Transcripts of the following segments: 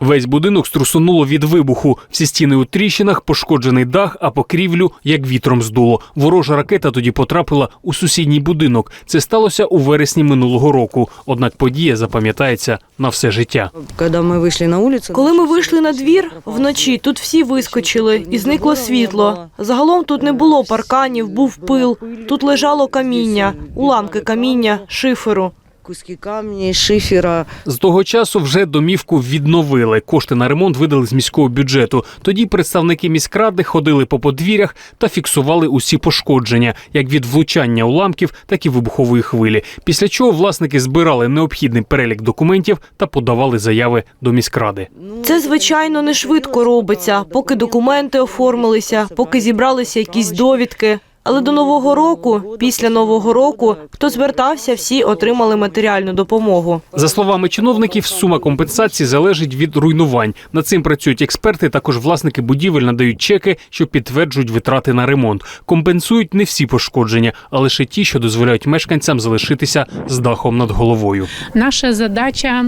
Весь будинок струсонуло від вибуху. Всі стіни у тріщинах, пошкоджений дах, а покрівлю як вітром здуло. Ворожа ракета тоді потрапила у сусідній будинок. Це сталося у вересні минулого року. Однак подія запам'ятається на все життя. Когда мы вышли на улицу... Коли ми вийшли на двір, вночі тут всі вискочили і зникло світло. Загалом тут не було парканів, був пил. Тут лежало каміння, уламки каміння, шиферу. Куски камней, шифера. З того часу вже домівку відновили. Кошти на ремонт видали з міського бюджету. Тоді представники міськради ходили по подвір'ях та фіксували усі пошкодження, як від влучання уламків, так і вибухової хвилі. Після чого власники збирали необхідний перелік документів та подавали заяви до міськради. Це, звичайно, не швидко робиться, поки документи оформилися, поки зібралися якісь довідки. Але до нового року, після нового року, хто звертався, всі отримали матеріальну допомогу. За словами чиновників, сума компенсації залежить від руйнувань. Над цим працюють експерти. Також власники будівель надають чеки, що підтверджують витрати на ремонт. Компенсують не всі пошкодження, а лише ті, що дозволяють мешканцям залишитися з дахом над головою. Наша задача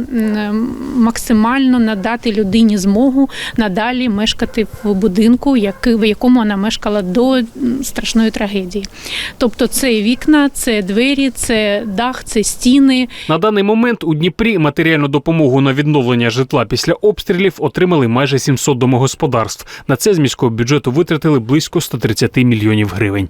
максимально надати людині змогу надалі мешкати в будинку, який- в якому вона мешкала до страшної трагедії. Тобто, це вікна, це двері, це дах, це стіни. На даний момент у Дніпрі матеріальну допомогу на відновлення житла після обстрілів отримали майже 700 домогосподарств. На це з міського бюджету витратили близько 130 мільйонів гривень.